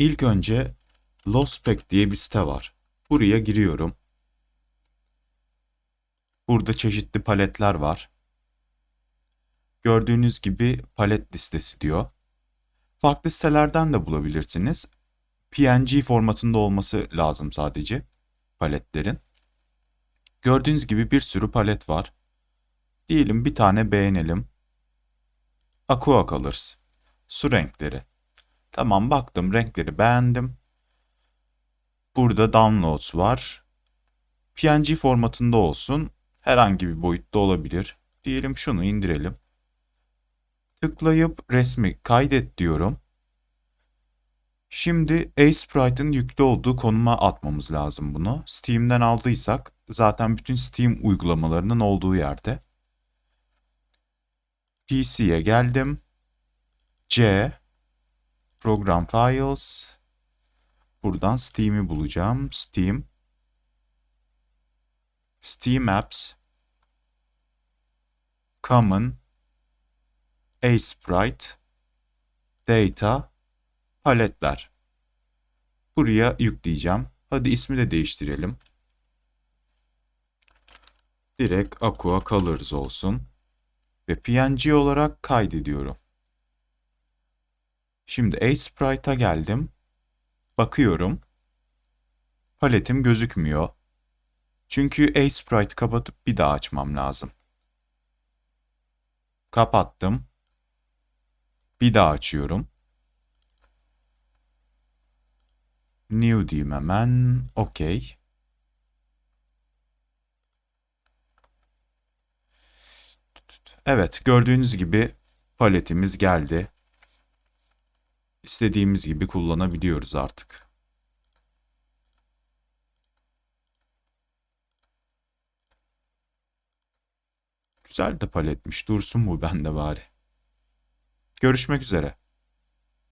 İlk önce Lospec diye bir site var. Buraya giriyorum. Burada çeşitli paletler var. Gördüğünüz gibi palet listesi diyor. Farklı sitelerden de bulabilirsiniz. PNG formatında olması lazım sadece paletlerin. Gördüğünüz gibi bir sürü palet var. Diyelim bir tane beğenelim. Aqua Colors. Su renkleri. Tamam baktım renkleri beğendim. Burada downloads var. PNG formatında olsun. Herhangi bir boyutta olabilir. Diyelim şunu indirelim. Tıklayıp resmi kaydet diyorum. Şimdi Sprite'ın yüklü olduğu konuma atmamız lazım bunu. Steam'den aldıysak zaten bütün Steam uygulamalarının olduğu yerde. PC'ye geldim. C Program Files Buradan Steam'i bulacağım. Steam Steam Apps Common Sprite Data Paletler Buraya yükleyeceğim. Hadi ismi de değiştirelim. Direkt Aqua Colors olsun. Ve PNG olarak kaydediyorum. Şimdi Sprite'a geldim. Bakıyorum. Paletim gözükmüyor. Çünkü Sprite kapatıp bir daha açmam lazım. Kapattım. Bir daha açıyorum. New diyeyim hemen. Okey. Evet, gördüğünüz gibi paletimiz geldi. İstediğimiz gibi kullanabiliyoruz artık. Güzel de paletmiş. Dursun bu bende bari. Görüşmek üzere.